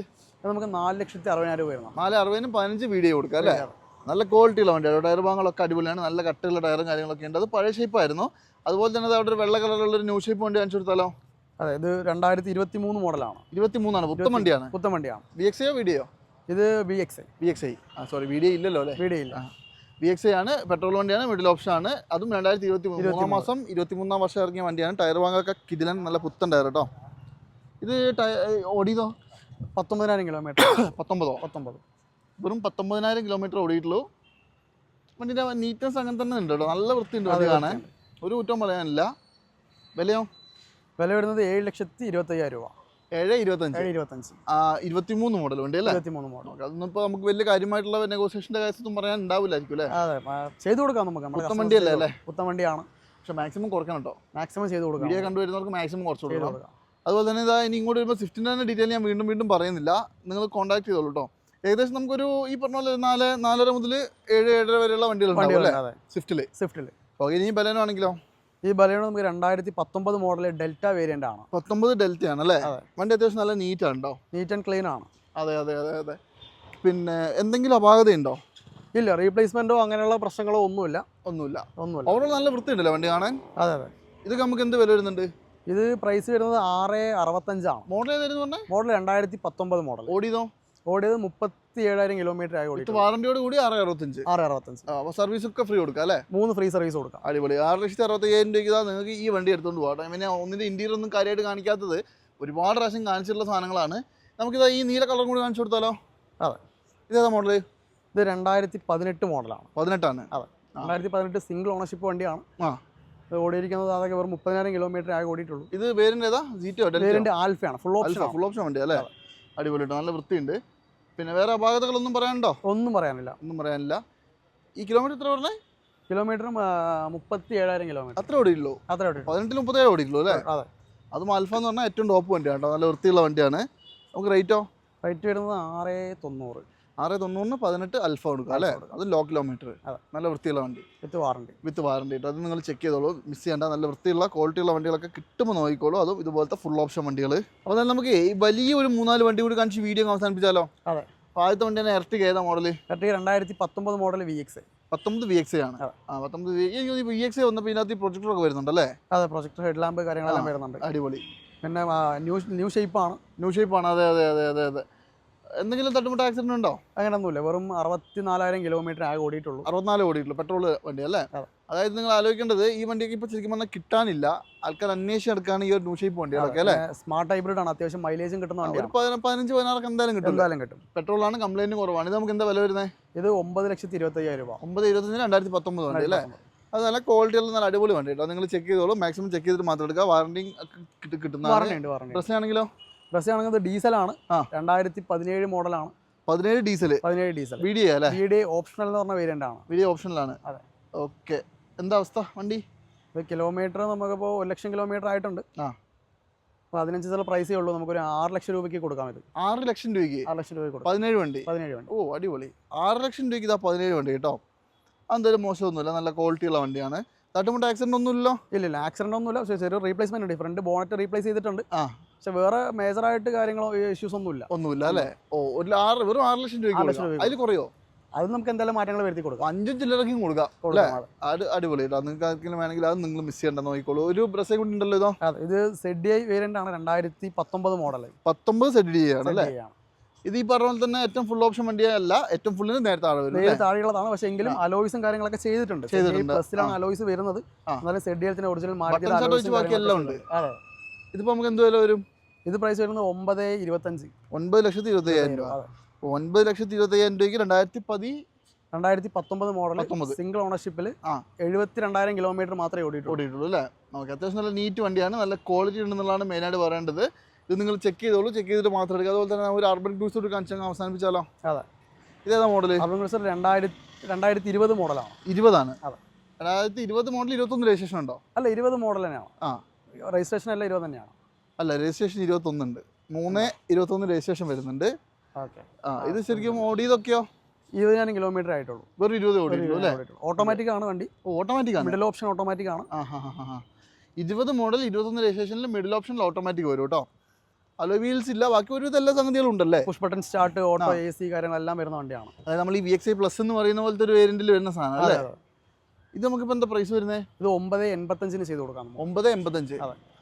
നമുക്ക് നാല് ലക്ഷത്തി അറുപതിനായിരം രൂപ വരുന്നത് നാല് അറുപതിനും പതിനഞ്ച് വീഡിയോ കൊടുക്കാം അല്ലേ? നല്ല ക്വാളിറ്റിയുള്ള വണ്ടിയാണ്. ടയർ ഭാഗങ്ങളൊക്കെ അടിപൊളിയാണ്. നല്ല കട്ടുള്ള ടയറും കാര്യങ്ങളൊക്കെ ഉണ്ട്. അത് പഴയ ഷേപ്പായിരുന്നു അതുപോലെ തന്നെ അവിടെ ഒരു വെള്ള കളറുള്ള ഒരു ന്യൂ ഷേപ്പ് വണ്ടി കാണിച്ചു കൊടുത്താലോ? അതെ ഇത് രണ്ടായിരത്തി ഇരുപത്തി മൂന്ന് മോഡലാണ് ഇരുപത്തി മൂന്നാണ് പുത്തൻ വണ്ടിയാണ്. പുത്തൻ വണ്ടിയാണ് വി എക്സ് ഐയോ വീഡിയോ ഇത് B X I V X I ആ സോറി വീഡിയോ ഇല്ലല്ലോ അല്ലേ? വീഡിയോ ഇല്ല. വി എക്സ് ഐ ആണ് പെട്രോൾ വണ്ടിയാണ് മിഡിൽ ഓപ്ഷൻ ആണ്. അതും രണ്ടായിരത്തി ഇരുപത്തി മൂന്നാം മാസം ഇരുപത്തി മൂന്നാം വർഷം ഇറങ്ങിയ വണ്ടിയാണ്. ടയർ വാങ്ങൊക്കെ കിടിലൻ നല്ല പുത്തൻ ടയർ കേട്ടോ ഇത് ടയർ ഓടിയതോ? പത്തൊമ്പതിനായിരം കിലോമീറ്റർ പത്തൊമ്പതോ? പത്തൊമ്പത്. വെറും പത്തൊമ്പതിനായിരം കിലോമീറ്റർ ഓടിയിട്ടുള്ളൂ. വണ്ടിന്റെ നീറ്റ്നെസ് അങ്ങനെ തന്നെ ഉണ്ട് കേട്ടോ നല്ല വൃത്തിയുണ്ട് വണ്ടി കാണാൻ. ഒരു കുറ്റം പറയാനില്ല. വിലയോ? വില വരുന്നത് ഏഴ് ലക്ഷത്തി ഇരുപത്തയ്യായിരം രൂപ ഏഴ് ഇരുപത്തഞ്ച്. ഇരുപത്തഞ്ച് ഇരുപത്തിമൂന്ന് മോഡൽ ഉണ്ട് അല്ലേ? ഇരുപത്തി മൂന്ന് മോഡൽ. ഓക്കെ അതൊന്നും ഇപ്പോൾ നമുക്ക് വലിയ കാര്യമായിട്ടുള്ള നെഗോസിയേഷന്റെ കാര്യത്തൊന്നും പറയാൻ ഉണ്ടാവില്ലായിരിക്കും അല്ലേ? അതെ ചെയ്തു കൊടുക്കാം നമുക്ക് വണ്ടി വണ്ടിയല്ലേ അല്ലേ? പുത്തം വണ്ടിയാണ്. പക്ഷെ മാക്സിമം കുറക്കണം കേട്ടോ. മാക്സിമം ചെയ്ത് കൊടുക്കാം വീഡിയോ കണ്ടുവരുന്നവർക്ക് മാക്സിമം കുറച്ച് കൊടുക്കാം. അതുപോലെ തന്നെ ഇതാ ഇനി ഇങ്ങോട്ട് വരുമ്പോൾ സ്വിഫ്റ്റിന്റെ തന്നെ ഡീറ്റെയിൽ ഞാൻ വീണ്ടും വീണ്ടും പറയുന്നില്ല. നിങ്ങൾ കോൺടാക്ട് ചെയ്തോളൂ കേട്ടോ ഏകദേശം നമുക്കൊരു ഈ പറഞ്ഞ പോലെ നാല് നാലര മുതൽ ഏഴ് ഏഴര വരെയുള്ള വണ്ടികൾ അല്ലേ? സ്വിഫ്റ്റിൽ സ്വിഫ്റ്റിൽ ഓക്കെ ഇനി ബലേനോ ആണെങ്കിലോ ഈ ബലേണോ നമുക്ക് രണ്ടായിരത്തി പത്തൊമ്പത് മോഡൽ ഡെൽറ്റ വേരിയന്റ് ആണ്. പത്തൊമ്പത് ഡെൽറ്റ ആണ് അല്ലേ? വണ്ടി അത്യാവശ്യം നല്ല നീറ്റ് ആണോ നീറ്റ് ആൻഡ് ക്ലീൻ ആണ്. അതെ അതെ അതെ അതെ. പിന്നെ എന്തെങ്കിലും അപാകതയുണ്ടോ ഇല്ല റീപ്ലേസ്മെന്റോ അങ്ങനെയുള്ള പ്രശ്നങ്ങളോ ഒന്നുമില്ല. ഒന്നുമില്ല. ഒന്നുമില്ല. ഓവറോൾ നല്ല വൃത്തിയുണ്ടല്ലോ വണ്ടി കാണാൻ? അതെ അതെ. ഇതൊക്കെ നമുക്ക് എന്ത് വില വരുന്നുണ്ട്? ഇത് പ്രൈസ് വരുന്നത് ആറ് അറുപത്തഞ്ചാണ്. മോഡൽ മോഡൽ രണ്ടായിരത്തി പത്തൊമ്പത് മോഡൽ ഓടിയതോ? ഓടിയത് മുപ്പത്തി ഏഴായിരം കിലോമീറ്റർ ആയി ഓടി വാറന്റിയോട് കൂടി ആറ് അറുപത്തഞ്ച് ആറ് അറുപത്തഞ്ച് അപ്പോൾ സർവീസ് ഒക്കെ ഫ്രീ കൊടുക്കാം അല്ലേ? മൂന്ന് ഫ്രീ സർവീസ് കൊടുക്കാം. അടിപൊളി. ആറ് ലക്ഷത്തി അറുപത്തയ്യായിരം രൂപയ്ക്ക് ഇതാ നിങ്ങൾക്ക് ഈ വണ്ടി എടുത്തുകൊണ്ട് പോകാം പിന്നെ ഒന്നിന്റെ ഇന്റീരിയർ ഒന്നും കാര്യമായിട്ട് കാണിക്കാത്തത് ഒരുപാട് പ്രാവശ്യം കാണിച്ചിട്ടുള്ള സാധനങ്ങളാണ്. നമുക്കിതാ ഈ നീല കളർ കൂടി കാണിച്ചു കൊടുത്താലോ? അതെ. ഇതേതാ മോഡൽ ഇത് രണ്ടായിരത്തി പതിനെട്ട് മോഡലാണ് പതിനെട്ടാണ്. അതെ. രണ്ടായിരത്തി പതിനെട്ട് സിംഗിൾ ഓണർഷിപ്പ് വണ്ടിയാണ്. ആ. ഓടിയിരിക്കുന്നത് അതൊക്കെ വെറും മുപ്പതിനായിരം കിലോമീറ്റർ ആയി ഓടിയിട്ടുള്ളൂ. ഇത് പേരിന്റെ ഏതാ ജീറ്റോ പേരിന്റെ ആൽഫയാണ്. ഫുൾ ഓപ്ഷൻ ഫുൾ ഓപ്ഷൻ വണ്ടി അല്ലേ? അടിപൊളി കേട്ടോ നല്ല വൃത്തിയുണ്ട്. പിന്നെ വേറെ അപാകതകളൊന്നും പറയാനുണ്ടോ? ഒന്നും പറയാനില്ല. ഒന്നും പറയാനില്ല. ഈ കിലോമീറ്റർ എത്ര പറഞ്ഞേ? കിലോമീറ്ററും മുപ്പത്തി ഏഴായിരം കിലോമീറ്റർ അത്ര ഓടിയുള്ളൂ? അത്ര ഓടി പതിനെട്ടിൽ മുപ്പത്തേഴ് ഓടിയുള്ളൂ അല്ലേ? അതെ അതും. അൽഫ എന്ന് പറഞ്ഞാൽ ഏറ്റവും ടോപ്പ് വണ്ടിയാണ് കേട്ടോ. നല്ല വൃത്തിയുള്ള വണ്ടിയാണ്. നമുക്ക് റേറ്റോ റേറ്റ് വരുന്നത് ആറ് തൊണ്ണൂറ്. ആറ് തൊണ്ണൂറിന് പതിനെട്ട് അൽഫ കൊടുക്കുക അല്ലേ? അത് ലോ കിലോമീറ്റർ നല്ല വൃത്തിയുള്ള വണ്ടി. വിത്ത് വാറണ്ടി വിത്ത് വാറണ്ടി അത് നിങ്ങൾ ചെക്ക് ചെയ്തോളൂ. മിസ് ചെയ്യേണ്ട നല്ല വൃത്തിയുള്ള ക്വാളിറ്റിയുള്ള വണ്ടികളൊക്കെ കിട്ടുമ്പോൾ നോക്കിക്കോളൂ. അതും ഇതുപോലത്തെ ഫുൾ ഓപ്ഷൻ വണ്ടികൾ അപ്പോൾ തന്നെ നമുക്ക് ഈ വലിയ ഒരു മൂന്നാൽ വണ്ടി കൂടി കാണിച്ച് വീഡിയോ അവസാനിപ്പിച്ചാലോ? അതെ. അപ്പോൾ ആദ്യത്തെ വണ്ടി തന്നെ ഇറക്കി ഏതാ മോഡൽ കറക്റ്റ് രണ്ടായിരത്തി പത്തൊമ്പത് മോഡൽ വി എക്സ് പത്തൊമ്പത് വി എക്സ് ആണ്. ആ പത്തൊമ്പത് വി എക്സ് വന്നപ്പോൾ ഇതിനകത്ത് ഈ പ്രൊജക്ടറൊക്കെ വരുന്നുണ്ടല്ലേ അതെ പ്രൊജക്ടർ ഹെഡ് ലാമ്പ് കാര്യങ്ങളെല്ലാം വരുന്നുണ്ട്. അടിപൊളി. പിന്നെ ന്യൂ ന്യൂ ഷേപ്പാണ് ന്യൂ ഷേപ്പാണ് അതെ അതെ അതെ അതെ അതെ. എന്തെങ്കിലും തട്ടുമുട്ട ആക്സിഡന്റ് ഉണ്ടോ? അങ്ങനെയൊന്നുമില്ല വെറും അറുപത്തിനാലായിരം കിലോമീറ്റർ ആകെ ഓടിയിട്ടുള്ളൂ. അറുപത്തിനാല് ഓടിയിട്ടുള്ളൂ. പെട്രോൾ വണ്ടി അല്ലേ? അതായത് നിങ്ങൾ ആലോചിക്കേണ്ടത് ഈ വണ്ടിയൊക്കെ ഇപ്പോൾ ശരിക്കും പറഞ്ഞാൽ കിട്ടാനില്ല. ആൾക്കാർ അന്വേഷിച്ച് എടുക്കാണ് ഈ ഒരു ന്യൂ ഷേപ്പ് വണ്ടികളൊക്കെ അല്ലേ? സ്മാർട്ട് ഹൈബ്രിഡ് ആണ്. അത്യാവശ്യം മൈലേജും കിട്ടുന്ന ഒരു വണ്ടിയാണ് പതിന- പതിനഞ്ച് പതിനാറൊക്കെ എന്തായാലും കിട്ടും എന്തായാലും കിട്ടും. പെട്രോളാണ് കംപ്ലൈന്റ് കുറവാണ്. ഇത് നമുക്ക് എന്താ വില വരുന്നത് ഇത് ഒമ്പത് ലക്ഷത്തി ഇരുപത്തയ്യായിരം രൂപ. ഒമ്പത് ഇരുപത്തഞ്ചിന് രണ്ടായിരത്തി പത്തൊമ്പത് വണ്ടി അല്ലേ? അത് നല്ല ക്വാളിറ്റിയുള്ള നല്ല അടിപൊളി വണ്ടി കേട്ടോ. നിങ്ങൾ ചെക്ക് ചെയ്തോളൂ. മാക്സിമം ചെക്ക് ചെയ്തിട്ട് മാത്രം എടുക്കുക. വാറണ്ടി കിട്ടുന്ന വാറണ്ടി ഡ്രസ് ബസ് ആണെങ്കിൽ ഡീസലാണ്. രണ്ടായിരത്തി പതിനേഴ് മോഡലാണ്. പതിനേഴ് ഡീസൽ പതിനേഴ് ഡീസൽ വി ഡി അല്ലേ? വി ഡി ഓപ്ഷണൽ എന്ന് പറഞ്ഞ വേരിയന്റ് ആണ്. വീഡിയോ ഓപ്ഷണലാണ് അതെ. ഓക്കെ എന്താ അവസ്ഥ? വണ്ടി? കിലോമീറ്റർ നമുക്കിപ്പോൾ ഒരു ലക്ഷം കിലോമീറ്റർ ആയിട്ടുണ്ട്. ആ. അപ്പോൾ അതിനനുസരിച്ച് ചില പ്രൈസേ ഉള്ളൂ. നമുക്കൊരു ആറ് ലക്ഷം രൂപയ്ക്ക് കൊടുക്കാൻ പറ്റും ആറ് ലക്ഷം രൂപയ്ക്ക്? ആറ് ലക്ഷം രൂപ കൊടുക്കാം. പതിനേഴ് വണ്ടി? പതിനേഴ് വണ്ടി. ഓ അടിപൊളി. ആറ് ലക്ഷം രൂപയ്ക്ക് ഇതാ പതിനേഴ് വണ്ടി കേട്ടോ. അതെന്തായാലും മോശമൊന്നുമില്ല. നല്ല ക്വാളിറ്റിയുള്ള വണ്ടിയാണ്. തട്ടുമുട്ട ആക്സിഡന്റ് ഒന്നുമില്ലല്ലോ? ഇല്ല ഇല്ല ആക്സിഡന്റ് ഒന്നുമില്ല ചെറിയ റീപ്ലേസ്മെന്റ് ഉണ്ട്. ഫ്രണ്ട് ബോണറ്റ് റീപ്ലേസ് ചെയ്തിട്ടുണ്ട്. ആ. പക്ഷെ വേറെ മേജറായിട്ട് കാര്യങ്ങളോ ഇഷ്യൂസ് ഒന്നുമില്ല. ഒന്നുമില്ല അല്ലേ? ഓ ഒരു ആറ് വെറും ആറ് ലക്ഷം രൂപയ്ക്ക് അതിൽ കുറയോ? അത് നമുക്ക് എന്തായാലും മാറ്റങ്ങൾ വരുത്തി കൊടുക്കാം. അഞ്ചും ചില്ലറക്കും കൊടുക്കാം അത്. അടിപൊളി നിങ്ങൾക്ക് ആർക്കെങ്കിലും വേണമെങ്കിൽ അത് നിങ്ങൾ മിസ് ചെയ്യണ്ട നോക്കിക്കോളൂ. ഒരു ബ്രസേ കൂടി ഉണ്ടല്ലോ ഇതോ? ഇത് സെഡ് ഐ വേരിയന്റ് ആണ് രണ്ടായിരത്തി പത്തൊമ്പത് മോഡൽ പത്തൊമ്പത് സെഡ് ഡി ആണ് അല്ലേ? ഇത് ഈ പറഞ്ഞ പോലെ തന്നെ ഏറ്റവും ഫുൾ ഓപ്ഷൻ വണ്ടിയല്ല ഏറ്റവും ഫുള്ളിന് നേരത്തെ താഴെ വരും താഴെയുള്ളതാണ്. പക്ഷേ എങ്കിലും അലോയിസും കാര്യങ്ങളൊക്കെ ചെയ്തിട്ടുണ്ട്. ബസ്സിലാണ് അലോയിസ് വരുന്നത്. എന്നാലും എന്നാലും ഐ ഒറിജിനൽ മാറ്റി ബാക്കി എല്ലാം ഉണ്ട്. അതെ. ഇതിപ്പോ നമുക്ക് എന്ത് വില വരും? ഇത് പ്രൈസ് വരുന്നത് ഒമ്പത് ഇരുപത്തഞ്ച്. ഒൻപത് ലക്ഷത്തി ഇരുപത്തി അയ്യായിരം രൂപ. ഒൻപത് ലക്ഷത്തി ഇരുപത്തി അയ്യായിരം രൂപയ്ക്ക് രണ്ടായിരത്തി പതി രണ്ടായിരത്തി പത്തൊമ്പത് മോഡൽ. സിംഗിൾ ഓണർഷിപ്പിൽ ആ. എഴുപത്തി രണ്ടായിരം കിലോമീറ്റർ മാത്രമേ ഓടിയിട്ടുള്ളൂ. ഓടിയിട്ടുള്ളൂ അല്ലേ? നമുക്ക് അത്യാവശ്യം നല്ല നീറ്റ് വണ്ടിയാണ്. നല്ല ക്വാളിറ്റി ഉണ്ടെന്നുള്ളതാണ് മെയിനായിട്ട് പറയേണ്ടത്. ഇത് നിങ്ങൾ ചെക്ക് ചെയ്തോളൂ. ചെക്ക് ചെയ്തിട്ട് മാത്രം എടുക്കുക. അതുപോലെ തന്നെ ഒരു അർബൻ ക്രൂസ് ഒരു കാണിച്ചാൽ അവസാനിപ്പിച്ചാലോ? അതെ. ഇതേതാ മോഡൽ അർബൻ ക്രൂസർ രണ്ടായിരത്തി രണ്ടായിരത്തി ഇരുപത് മോഡലാണ് ഇരുപതാണ്. അതെ. രണ്ടായിരത്തി ഇരുപത് മോഡൽ ഇരുപത്തൊന്ന് രജിസ്ട്രേഷൻ ഉണ്ടോ? അല്ല ഇരുപത് മോഡൽ തന്നെയാണ്. ആ. രജിസ്ട്രേഷൻ അല്ല ഇരുപത് തന്നെയാണ്? അല്ല രജിസ്ട്രേഷൻ ഇരുപത്തൊന്നുണ്ട്. മൂന്ന് ഇരുപത്തൊന്ന് രജിസ്ട്രേഷൻ വരുന്നുണ്ട്. ഓക്കെ. ആ ഇത് ശരിക്കും ഓടിയതൊക്കെയോ? ഇരുപതിനായിരം കിലോമീറ്റർ ആയിട്ടുള്ളൂ. വെറും ഇരുപത് ഓടിയിട്ടുള്ളൂ അല്ലേ? ഓട്ടോമാറ്റിക് ആണ് വണ്ടി. ഓട്ടോമാറ്റിക് ആണ്. മിഡിൽ ഓപ്ഷൻ ഓട്ടോമാറ്റിക് ആണ്. ഇരുപത് മോഡൽ ഇരുപത്തൊന്ന് രജിസ്ട്രേഷനിൽ മിഡിൽ ഓപ്ഷനിൽ ഓട്ടോമാറ്റിക് വരും കേട്ടോ. അലോ വീൽസ് ഇല്ല ബാക്കി ഒരു എല്ലാ സംഗതികളും ഉണ്ടല്ലേ push button start auto A C കാര്യങ്ങളെല്ലാം വരുന്ന വണ്ടിയാണ്. അതായത് നമ്മൾ ഈ വി എക്സ് ഐ പ്ലസ് എന്ന് പറയുന്ന പോലത്തെ ഒരു വേരിയന്റിൽ വരുന്ന സാധനം അല്ലേ. ഇത് നമുക്കിപ്പോൾ എന്താ പ്രൈസ് വരുന്നത് ഇത് ഒമ്പത് എൺപത്തഞ്ചിന് ചെയ്ത് കൊടുക്കാം ഒമ്പത് എൺപത്തഞ്ച്.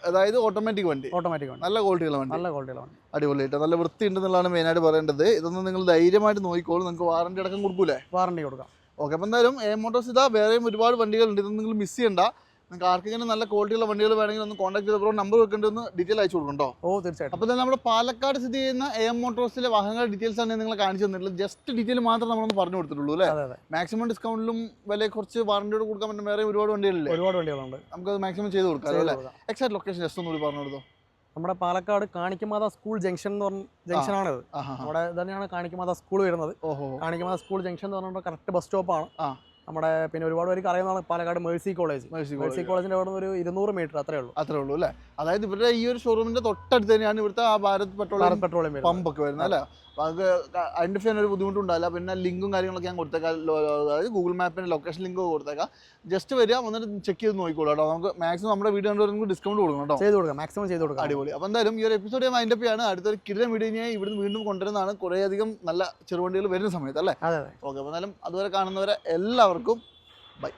അതായത് ഓട്ടോമാറ്റിക് വണ്ടി. ഓട്ടോമാറ്റിക് വണ്ടി. നല്ല ക്വാളിറ്റിയുള്ള വണ്ടി. നല്ല ക്വാളിറ്റിയുള്ള വണ്ടി. അടിപൊളിയായിട്ട് നല്ല വൃത്തി ഉണ്ടെന്നുള്ളതാണ് മെയിനായിട്ട് പറയേണ്ടത്. ഇതൊന്നും നിങ്ങൾ ധൈര്യമായിട്ട് നോക്കിക്കോളൂ. നിങ്ങൾക്ക് വാറണ്ടി അടക്കം കൊടുക്കൂലേ? വാറണ്ടി കൊടുക്കാം. ഓക്കെ അപ്പോൾ എന്തായാലും എ മോട്ടോസ് ഇതാ വേറെയും ഒരുപാട് വണ്ടികളുണ്ട്. ഇതൊന്നും നിങ്ങൾ മിസ് ചെയ്യണ്ട. നിങ്ങൾക്ക് ആർക്കെങ്കിലും നല്ല ക്വാളിറ്റിയുള്ള വണ്ടികൾ വേണമെങ്കിൽ ഒന്ന് കോൺടാക്ട് ചെയ്തപ്പോൾ നമ്പർ വെക്കേണ്ടതെന്ന് ഡീറ്റെയിൽ അയച്ചു കൊടുക്കണ്ടോ ഓ തീർച്ചയായിട്ടും. അപ്പോൾ തന്നെ നമ്മുടെ പാലക്കാട് സ്ഥിതി ചെയ്യുന്ന എ എം മോട്ടോഴ്സിലെ വാഹനങ്ങളുടെ ഡീറ്റെയിൽസ് ആണ് നിങ്ങൾ കാണിച്ചു തന്നിട്ടുള്ളത്. ജസ്റ്റ് ഡീറ്റെയിൽ മാത്രം നമ്മളൊന്ന് പറഞ്ഞു കൊടുത്തിട്ടുള്ളൂ അല്ലേ? അതെ അതെ. മാക്സിമം ഡിസ്കൗണ്ടിലും വില കുറച്ച് വാറണ്ടിയോട് കൊടുക്കാൻ പറ്റുന്ന വേറെ ഒരുപാട് വണ്ടികളില്ലേ? ഒരുപാട് വണ്ടികളുണ്ട്. നമുക്ക് അത് മാക്സിമം ചെയ്ത് കൊടുക്കാം ചെയ്ത് അല്ലേ? എക്സാക്ട് ലൊക്കേഷൻ ജസ്റ്റ് ഒന്നുകൂടി പറഞ്ഞു കൊടുത്തോ നമ്മുടെ പാലക്കാട് കാണിക്കമാത സ്കൂൾ ജംഗ്ഷൻ എന്ന് പറഞ്ഞ ജംഗ്ഷനാണ് ഇത് ആഹാ നമ്മുടെ തന്നെയാണ് കാണിക്കമാത സ്കൂൾ വരുന്നത്. ഓഹോ. കാണിക്കമാത സ്കൂൾ ജംഗ്ഷൻ എന്ന് പറഞ്ഞാൽ കറക്റ്റ് ബസ് സ്റ്റോപ്പാണ് ആ. നമ്മുടെ പിന്നെ ഒരുപാട് പേർക്ക് അറിയുന്നതാണ് പാലക്കാട് മേഴ്സി കോളേജ്. മേഴ്സി കോളേജിന്റെ അവിടെ നിന്ന് ഒരു ഇരുന്നൂറ് മീറ്റർ അത്രേ ഉള്ളൂ. അത്രേ ഉള്ളൂ അല്ലേ? അതായത് ഇവരുടെ ഈ ഒരു ഷോറൂമിന്റെ തൊട്ടടുത്ത് തന്നെയാണ് ഇവിടുത്തെ ആ ഭാരത് പെട്രോളിയം പെട്രോളിയം പമ്പൊക്കെ പമ്പ് ഒക്കെ വരുന്നത് അല്ലേ? അപ്പൊ അത് ഐഡന്റിഫൈ ചെയ്യാൻ ഒരു ബുദ്ധിമുട്ടുണ്ടാവില്ല. പിന്നെ ലിങ്കും കാര്യങ്ങളൊക്കെ ഞാൻ കൊടുത്തേക്കാം. അതായത് ഗൂഗിൾ മാപ്പിന്റെ ലൊക്കേഷൻ ലിങ്ക് കൊടുത്തേക്കാം. ജസ്റ്റ് വരിക വന്നിട്ട് ചെക്ക് ചെയ്ത് നോക്കിക്കോളൂ കേട്ടോ. നമുക്ക് മാക്സിമം നമ്മുടെ വീഡിയോ കണ്ടുവരുമ്പോൾ ഡിസ്കൗണ്ട് കൊടുക്കണം കേട്ടോ. ചെയ്ത് കൊടുക്കാം. മാക്സിമം ചെയ്ത് കൊടുക്കാം. അടിപൊളി. അപ്പോൾ എന്തായാലും ഈ ഒരു എപ്പിസോഡ് ഞാൻ മൈൻഡപ്പ് ചെയ്യാണ്. അടുത്തൊരു കിടിലൻ വീഡിയോ ഞാൻ ഇവിടുന്ന് വീണ്ടും കൊണ്ടുവരുന്നതാണ്. കുറേയധികം നല്ല ചെറുവണ്ടികൾ വരുന്ന സമയത്ത് അല്ലേ? ഓക്കെ അപ്പോൾ എന്തായാലും അതുവരെ കാണുന്നവരെ എല്ലാവർക്കും ബൈ